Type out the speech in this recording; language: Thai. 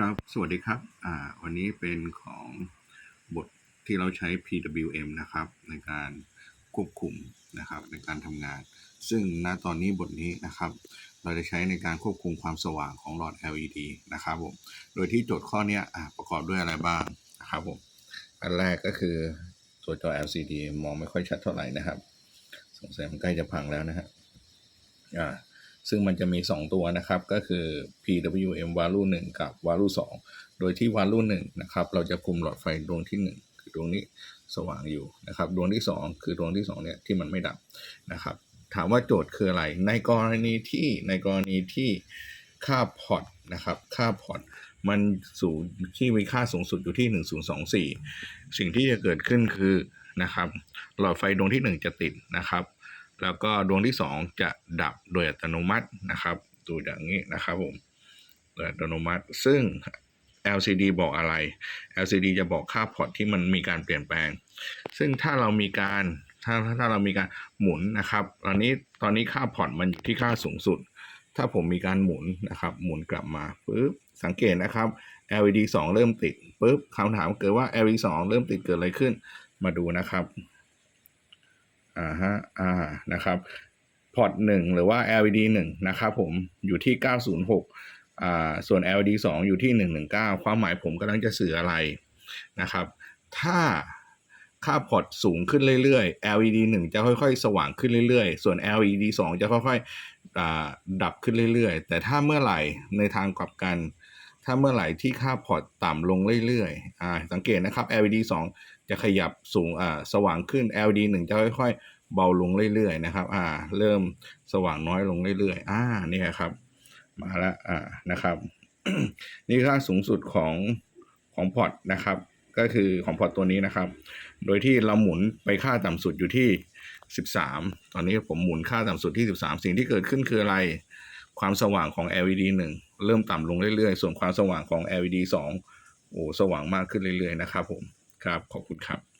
ครับ สวัสดีครับอ่าวันนี้เป็นของบทที่เราใช้ PWM นะครับ ในการควบคุมนะครับในการทำงาน ซึ่งณตอนนี้บทนี้นะครับ เราจะใช้ในการควบคุมความสว่างของหลอด LED นะครับผม โดยที่โจทย์ข้อนี้ประกอบด้วยอะไรบ้างนะครับผม อันแรกก็คือตัวจอ LCD มองไม่ค่อยชัดเท่าไหร่นะครับ สงสัยมันใกล้จะพังแล้วนะฮะอ่า ซึ่งมันจะมี 2 ตัวนะครับ ก็คือ PWM value 1 กับ value 2 โดยที่ value 1นะครับ เราจะคุมหลอดไฟดวงที่ 1 คือดวงนี้สว่างอยู่นะครับ ดวงที่ 2 คือดวงที่2เนี่ยที่มันไม่ดับนะครับ ถามว่าโจทย์คืออะไร ในกรณีที่ในกรณีที่ค่าพอร์ตนะครับ ค่าพอร์ตมันสูงที่มีค่าสูงสุดอยู่ที่ 1024 สิ่งที่จะเกิดขึ้นคือนะครับ หลอดไฟดวงที่ 1 จะติดนะครับ แล้วก็ดวงที่ 2 จะดับโดยอัตโนมัตินะครับดูอย่างนี้นะครับผมโดยอัตโนมัติ ซึ่ง LCD บอกอะไร LCD จะบอกค่าพอร์ตที่มันมีการเปลี่ยนแปลง ซึ่งถ้าเรามีการถ้าถ้าเรามีการหมุนนะครับตอนนี้ตอนนี้ค่าพอร์ตมันอยู่ที่ค่าสูงสุด ถ้าผมมีการหมุนนะครับ หมุนกลับมาปุ๊บสังเกตนะครับ LED 2 เริ่มติดปุ๊บคำถามเกิดว่า LED 2 เริ่มติดเกิดอะไรขึ้น มาดูนะครับ อ่าฮะอ่านะครับพอร์ตหนึ่งหรือว่า LED หนึ่งนะครับผมอยู่ที่ 906อ่าส่วน LED สองอยู่ที่ 119 ความหมายผมกำลังจะสื่ออะไรนะครับ ถ้าค่าพอร์ตสูงขึ้นเรื่อยๆ LED 1 จะค่อยๆ สว่างขึ้นเรื่อยๆ ส่วน LED 2 จะค่อยๆอ่าดับขึ้นเรื่อยๆ แต่ถ้าเมื่อไหร่ในทางกลับกัน ถ้าเมื่อไหร่ที่ค่าพอร์ตต่ำลงเรื่อยๆอ่าสังเกตนะครับ LED 2 จะขยับสูงอ่าสว่างขึ้น LED 1 จะค่อยๆ เบาลงเรื่อยๆนะครับอ่าเริ่มสว่างน้อยลงเรื่อยๆอ่าเนี่ยครับ มาแล้วอ่านะครับ นี่ค่าสูงสุดของของพอร์ตนะครับ ก็คือของพอร์ตตัวนี้นะครับ โดยที่เราหมุนไปค่าต่ำสุดอยู่ที่ 13 ตอนนี้ผมหมุนค่าต่ำสุดที่ 13 สิ่งที่เกิดขึ้นคืออะไร ความสว่างของ LED 1เริ่มต่ำลงเรื่อยๆ ส่วนความสว่างของ LED 2โอ้สว่างมากขึ้นเรื่อยๆ นะครับผม ครับ ขอบคุณครับ